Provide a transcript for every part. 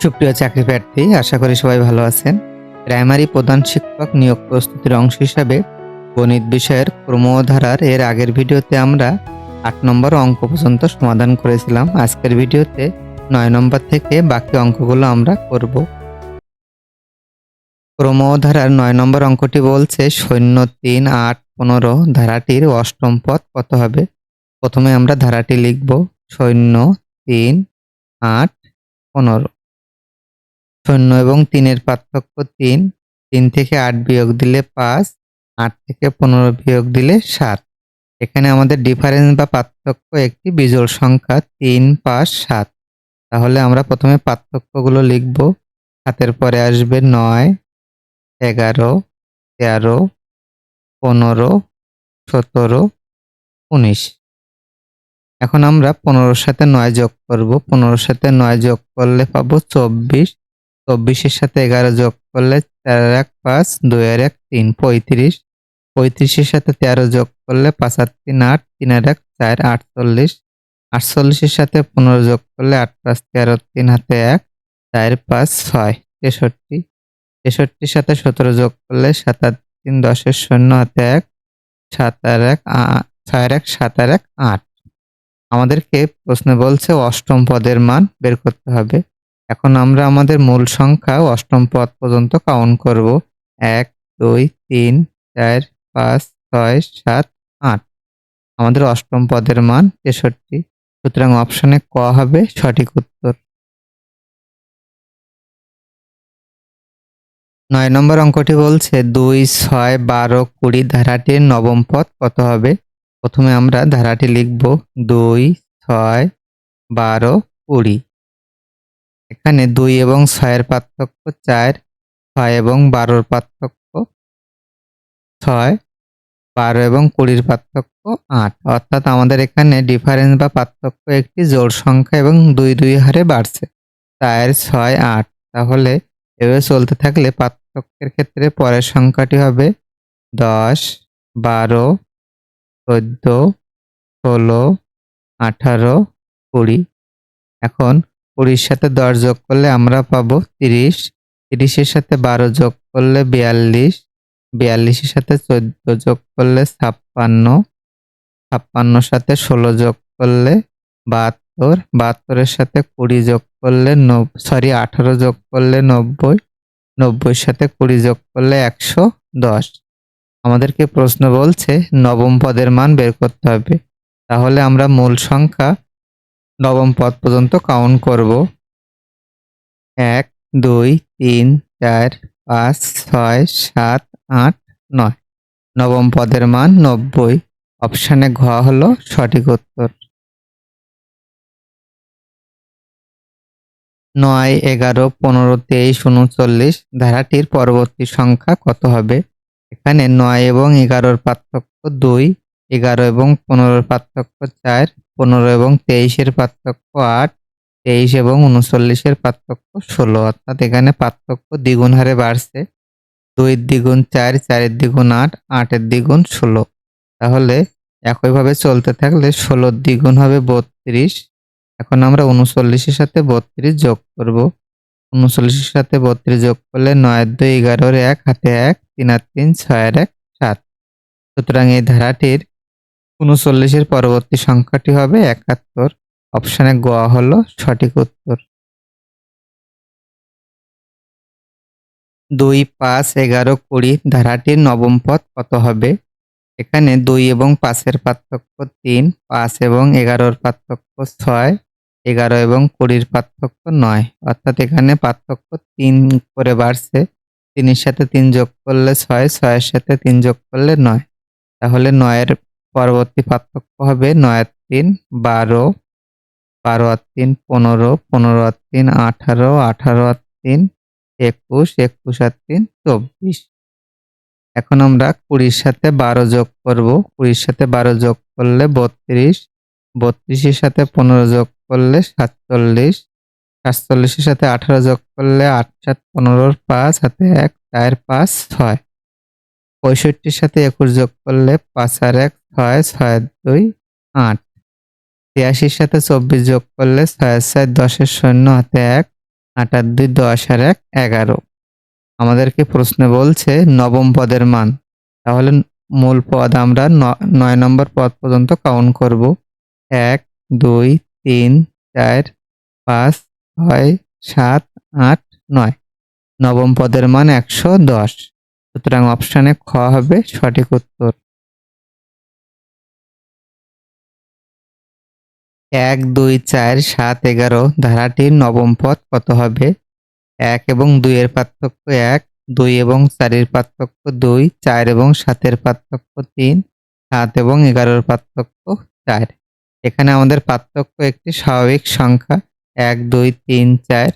সুপ্রিয় চাকরি প্রার্থী, আশা করি সবাই ভালো আছেন। প্রাইমারি প্রধান শিক্ষক নিয়োগ প্রস্তুতির অংশ হিসাবে গণিত বিষয়ের ক্রমধারার এর আগের ভিডিওতে আমরা আট নম্বর অঙ্ক পর্যন্ত সমাধান করেছিলাম। আজকের ভিডিওতে নয় নম্বর থেকে বাকি অঙ্কগুলো আমরা করব। ক্রমধারার নয় নম্বর অঙ্কটি বলছে শূন্য তিন আট পনেরো, ধারাটির অষ্টম পদ কত হবে? প্রথমে আমরা ধারাটি লিখব শূন্য তিন আট পনেরো। শূন্য এবং তিনের পার্থক্য তিন। তিন থেকে আট বিয়োগ দিলে পাঁচ, আট থেকে পনেরো বিয়োগ দিলে সাত। এখানে আমাদের ডিফারেন্স বা পার্থক্য একটি বিজোড় সংখ্যা, তিন, পাঁচ, সাত। তাহলে আমরা প্রথমে পার্থক্যগুলো লিখব। হাতের পরে আসবে নয়, এগারো, তেরো, পনেরো, সতেরো, উনিশ। এখন আমরা পনেরোর সাথে নয় যোগ করব। পনেরোর সাথে নয় যোগ করলে পাবো চব্বিশ। চব্বিশের সাথে এগারো যোগ করলে চার এক পাঁচ, দুই আর এক তিন, পঁয়ত্রিশ। পঁয়ত্রিশের সাথে তেরো যোগ করলে পাঁচ আর তিন আট, তিন আর এক চার আটচল্লিশ। আটচল্লিশের সাথে পনেরো যোগ করলে আট পাঁচ তেরো, তিন হাতে এক, চার পাঁচ ছয়, তেষট্টি। তেষট্টির সাথে সতেরো যোগ করলে সাত আর তিন দশের শূন্য হাতে এক, সাত আর এক ছয় এক, সাত আর এক, আট। আমাদেরকে প্রশ্নে বলছে অষ্টম পদের মান বের করতে হবে। এখন আমরা আমাদের মূল সংখ্যা অষ্টম পদ পর্যন্ত কাউন্ট করব। এক, দুই, তিন, চার, পাঁচ, ছয়, সাত, আট। আমাদের অষ্টম পদের মান তেষট্টি। সুতরাং অপশনে ক হবে সঠিক উত্তর। নয় নম্বর অঙ্কটি বলছে দুই, ছয়, বারো, কুড়ি ধারাটির নবম পদ কত হবে? প্রথমে আমরা ধারাটি লিখব দুই, ছয়, বারো, কুড়ি। এখানে দুই এবং ছয়ের পার্থক্য চার, ছয় এবং বারোর পার্থক্য ছয়, বারো এবং কুড়ির পার্থক্য আট। অর্থাৎ আমাদের এখানে ডিফারেন্স বা পার্থক্য একটি জোড় সংখ্যা এবং দুই দুই হারে বাড়ছে। চার, ছয়, আট। তাহলে এভাবে চলতে থাকলে পার্থক্যের ক্ষেত্রে পরের সংখ্যাটি হবে দশ, বারো, চোদ্দ, ষোলো, আঠারো, কুড়ি। এখন কুড়ির সাথে দশ যোগ করলে আমরা পাবো তিরিশ। তিরিশের সাথে বারো যোগ করলে বিয়াল্লিশ। বিয়াল্লিশের সাথে চোদ্দ যোগ করলে ছাপ্পান্ন। ছাপ্পান্নর সাথে ষোলো যোগ করলে বাহাত্তর। বাহাত্তরের সাথে কুড়ি যোগ করলে নব, সরি, আঠারো যোগ করলে নব্বই। নব্বইয়ের সাথে কুড়ি যোগ করলে একশো দশ। আমাদেরকে প্রশ্ন বলছে? নবম পদের মান বের করতে হবে। তাহলে আমরা মূল সংখ্যা নবম পদ পর্যন্ত কাউন্ট করব। এক, দুই, তিন, চার, পাঁচ, ছয়, সাত, আট, নয়। নবম পদের মান নব্বই। অপশানে ঘ হলো সঠিক উত্তর। নয়, এগারো, পনেরো, তেইশ, উনচল্লিশ ধারাটির পরবর্তী সংখ্যা কত হবে? এখানে নয় এবং এগারোর পার্থক্য দুই, এগারো এবং পনেরোর পার্থক্য চার পনেরো এবং তেইশের পার্থক্য আট, তেইশ এবং উনচল্লিশের পার্থক্য ষোলো। অর্থাৎ এখানে পার্থক্য দ্বিগুণ হারে বাড়ছে। দুই দ্বিগুণ চার, চারের দ্বিগুণ আট, আটের দ্বিগুণ ষোলো। তাহলে একইভাবে চলতে থাকলে ষোলোর দ্বিগুণ হবে বত্রিশ। এখন আমরা উনচল্লিশের সাথে বত্রিশ যোগ করব। উনচল্লিশের সাথে বত্রিশ যোগ করলে নয়, দুই, এগারোর এক, হাতে এক, তিন আর তিন, ছয়ের এক, সাত। সুতরাং এই ধারাটির উনচল্লিশের পরবর্তী সংখ্যাটি হবে একাত্তর। অপশানে গ হলো সঠিক উত্তর। দুই পাঁচ এগারো কুড়ি ধারাটির নবম পদ কত হবে? এখানে দুই এবং পাঁচের পার্থক্য তিন, পাঁচ এবং এগারোর পার্থক্য ছয়, এগারো এবং কুড়ির পার্থক্য নয়। অর্থাৎ এখানে পার্থক্য তিন করে বাড়ছে। তিনের সাথে তিন যোগ করলে ছয়, ছয়ের সাথে তিন যোগ করলে নয়। তাহলে নয়ের পরবর্তী পার্থক্য হবে নয় তিন, বারো বারো আর তিন, পনেরো পনেরো আর তিন, আঠারো আঠারো আর তিন, একুশ একুশ আর তিন, চব্বিশ। এখন আমরা কুড়ির সাথে বারো যোগ করব। কুড়ির সাথে বারো যোগ করলে বত্রিশ, বত্রিশের সাথে পনেরো যোগ করলে সাতচল্লিশ, সাতচল্লিশের সাথে আঠারো যোগ করলে আট সাত পনেরোর পাঁচ, হাতে এক, চার, পাঁচ, ছয়। পঁয়ষট্টির সাথে একুশ যোগ করলে পাঁচ আর এক, ছয় ছয়, দুই, আট। ছিয়াশির সাথে চব্বিশ যোগ করলে ছয় ছয়, দশের শূন্য হাতে এক, আট আর দুই, দশ আর এক, এগারো। আমাদেরকে প্রশ্নে বলছে নবম পদের মান? তাহলে মূল পদ আমরা নয় নম্বর পদ পর্যন্ত কাউন্ট করব। এক, দুই, তিন, চার, পাঁচ, ছয়, সাত, আট, নয়। নবম পদের মান একশো দশ। সুতরাং অপশানে খ হবে সঠিক উত্তর। এক, দুই, চার, সাত, এগারো, ধারাটির নবম পদ কত হবে? এক এবং দুইয়ের পার্থক্য এক, দুই এবং চারের পার্থক্য দুই, চার এবং সাতের পার্থক্য তিন, সাত এবং এগারোর পার্থক্য চার। এখানে আমাদের পার্থক্য একটি স্বাভাবিক সংখ্যা। এক, দুই, তিন, চার,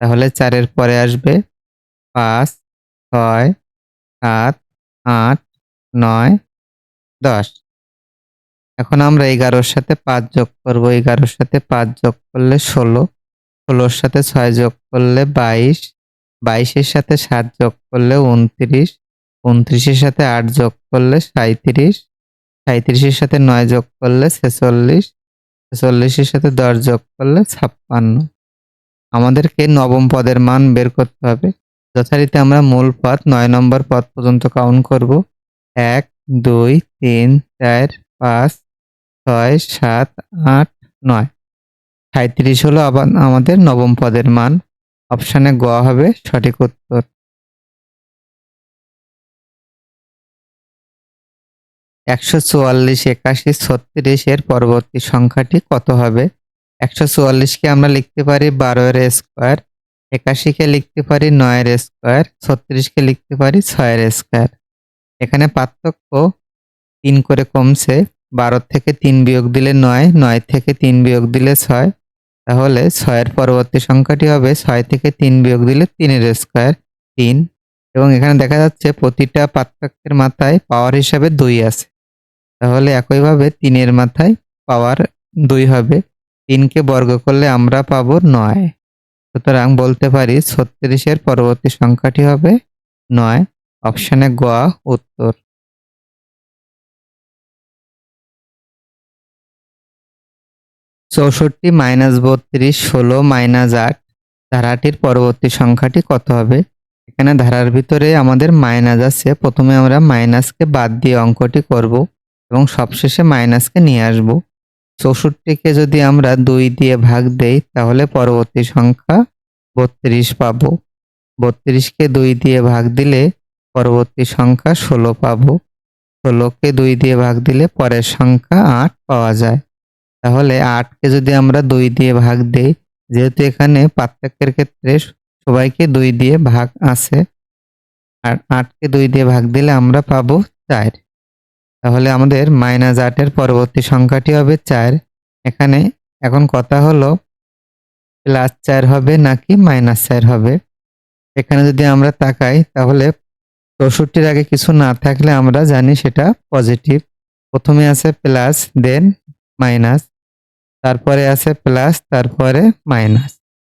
তাহলে চারের পরে আসবে পাঁচ, ছয় সাত, আট, নয়, দশ। এখন আমরা এগারোর সাথে পাঁচ যোগ করব। এগারোর সাথে পাঁচ যোগ করলে ষোলো। ষোলোর সাথে ছয় যোগ করলে বাইশ। বাইশের সাথে সাত যোগ করলে উনত্রিশ। উনত্রিশের সাথে আট যোগ করলে সাঁইত্রিশ। সাঁইত্রিশের সাথে নয় যোগ করলে ছেচল্লিশ। ছেচল্লিশের সাথে দশ যোগ করলে ছাপ্পান্ন। আমাদেরকে নবম পদের মান বের করতে হবে। যথারীতি আমরা মূল পদ নয় নম্বর পদ পর্যন্ত কাউন্ট করব। এক, দুই, তিন, চার, পাঁচ, ছয়, সাত, আট, নয়। সাঁত্রিশ হলো আবার আমাদের নবম পদের মান। অপশানে গ হবে সঠিক উত্তর। একশো চুয়াল্লিশ, একাশি, ছত্রিশ এর পরবর্তী সংখ্যাটি কত হবে? একশো চুয়াল্লিশকে আমরা লিখতে পারি বারো এর স্কোয়ার একাশিকে লিখতে পারি নয়ের স্কোয়ার ছত্রিশকে লিখতে পারি ছয়ের স্কোয়ার। এখানে পার্থক্য তিন করে কমছে, বারো থেকে তিন বিয়োগ দিলে নয় নয় থেকে তিন বিয়োগ দিলে ছয়, তাহলে ছয়ের পরবর্তী সংখ্যাটি হবে ছয় থেকে তিন বিয়োগ দিলে তিনের স্কোয়ার, তিন। এবং এখানে দেখা যাচ্ছে প্রতিটা পার্থক্যের মাথায় পাওয়ার হিসাবে দুই আছে। তাহলে একইভাবে তিনের মাথায় পাওয়ার দুই হবে, তিনকে বর্গ করলে আমরা পাবো নয়। সুতরাং বলতে পারি ছত্রিশের পরবর্তী সংখ্যাটি হবে নয়। অপশানে গ উত্তর। চৌষট্টি মাইনাস বত্রিশ ষোলো মাইনাস আট। ধারাটির পরবর্তী সংখ্যাটি কত হবে? এখানে ধারার ভিতরে আমাদের মাইনাস আছে। প্রথমে আমরা মাইনাসকে বাদ দিয়ে অঙ্কটি করব এবং সবশেষে মাইনাসকে নিয়ে আসব। চৌষট্টিকে যদি আমরা দুই দিয়ে ভাগ দেই, তাহলে পরবর্তী সংখ্যা বত্রিশ পাবো। বত্রিশকে দুই দিয়ে ভাগ দিলে পরবর্তী সংখ্যা ষোলো পাবো। ষোলোকে দুই দিয়ে ভাগ দিলে পরের সংখ্যা আট পাওয়া যায়। তাহলে আটকে যদি আমরা দুই দিয়ে ভাগ দেই, যেহেতু এখানে পার্থক্যের ক্ষেত্রে সবাইকে দুই দিয়ে ভাগ আছে, আর আটকে দুই দিয়ে ভাগ দিলে আমরা পাবো চার। তাহলে আমাদের মাইনাস আটের পরবর্তী সংখ্যাটি হবে চার। এখানে এখন কথা হলো প্লাস চার হবে নাকি মাইনাস চার হবে? এখানে যদি আমরা তাকাই, তাহলে চৌষট্টির আগে কিছু না থাকলে আমরা জানি সেটা পজিটিভ প্রথমে আছে প্লাস দেন মাইনাস তারপরে আছে প্লাস তারপরে মাইনাস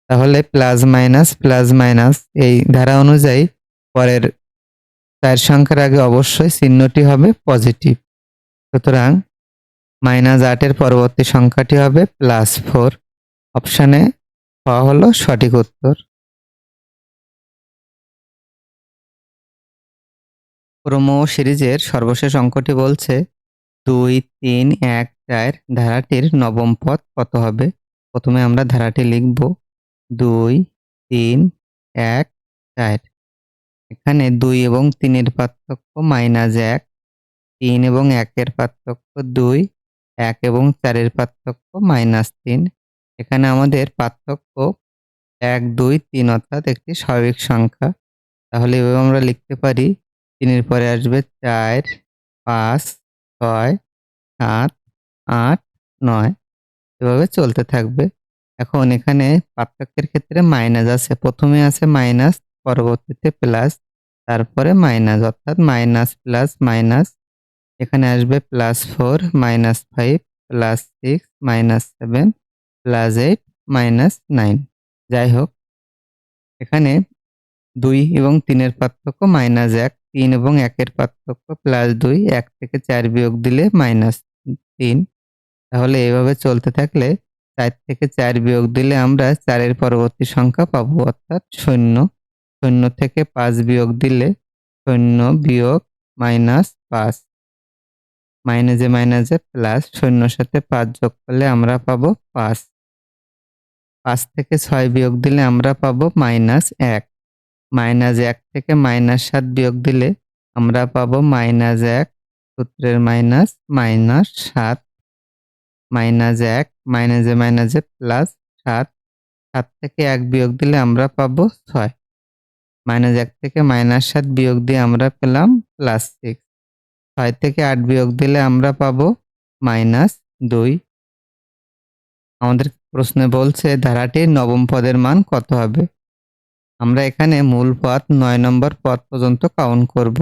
তাহলে প্লাস মাইনাস প্লাস মাইনাস এই ধারা অনুযায়ী পরের চার সংখ্যার আগে অবশ্যই চিহ্নটি হবে পজিটিভ সুতরাং মাইনাস আটের পরবর্তী সংখ্যাটি হবে প্লাস ফোর অপশানে খ হলো সঠিক উত্তর। প্রোমো সিরিজের সর্বশেষ অঙ্কটি বলছে দুই, তিন, এক, চার ধারাটির নবম পদ কত হবে? প্রথমে আমরা ধারাটি লিখব দুই, তিন, এক, চার। এখানে দুই এবং তিনের পার্থক্য মাইনাস এক তিন এবং একের পার্থক্য দুই, এক এবং চারের পার্থক্য মাইনাস তিন। এখানে আমাদের পার্থক্য এক, দুই, তিন অর্থাৎ একটি স্বাভাবিক সংখ্যা। তাহলে এভাবে আমরা লিখতে পারি, তিনের পরে আসবে চার, পাঁচ, ছয়, সাত, আট, নয়। এভাবে চলতে থাকবে। এখন এখানে পার্থক্যের ক্ষেত্রে মাইনাস আছে। প্রথমে আছে মাইনাস, পরবর্তীতে প্লাস, তারপরে মাইনাস, অর্থাৎ মাইনাস, প্লাস, মাইনাস এখানে আসবে plus four minus five plus six minus seven plus eight minus nine যাই হোক, এখানে দুই এবং তিনের পার্থক্য মাইনাস এক, তিন এবং একের পার্থক্য প্লাস দুই, এক থেকে চার বিয়োগ দিলে মাইনাস তিন। তাহলে এভাবে চলতে থাকলে চার থেকে চার বিয়োগ দিলে আমরা চারের পরবর্তী সংখ্যা পাবো অর্থাৎ শূন্য। শূন্য থেকে পাঁচ বিয়োগ দিলে শূন্য বিয়োগ মাইনাস পাঁচ। মাইনাসে মাইনাসে প্লাস শূন্যর সাথে পাঁচ যোগ করলে আমরা পাবো পাঁচ। পাঁচ থেকে ছয় বিয়োগ দিলে আমরা পাবো মাইনাস এক। মাইনাস এক থেকে মাইনাস সাত বিয়োগ দিলে আমরা পাবো মাইনাস এক, সূত্রের মাইনাস মাইনাস সাত। মাইনাস এক মাইনাসে মাইনাসে প্লাস সাত। সাত থেকে এক বিয়োগ দিলে আমরা পাবো ছয়। মাইনাস এক থেকে মাইনাস সাত বিয়োগ দিয়ে আমরা পেলাম প্লাস সিক্স ছয় থেকে আট বিয়োগ দিলে আমরা পাবো মাইনাস দুই। আমাদের প্রশ্নে বলছে ধারাটির নবম পদের মান কত হবে? আমরা এখানে মূল পথ নয় নম্বর পদ পর্যন্ত কাউন্ট করব।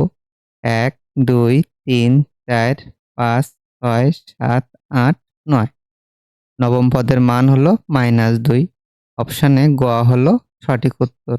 এক, দুই, তিন, চার, পাঁচ, ছয়, সাত, আট, নয়। নবম পদের মান হলো মাইনাস দুই। অপশানে গ হলো সঠিক উত্তর।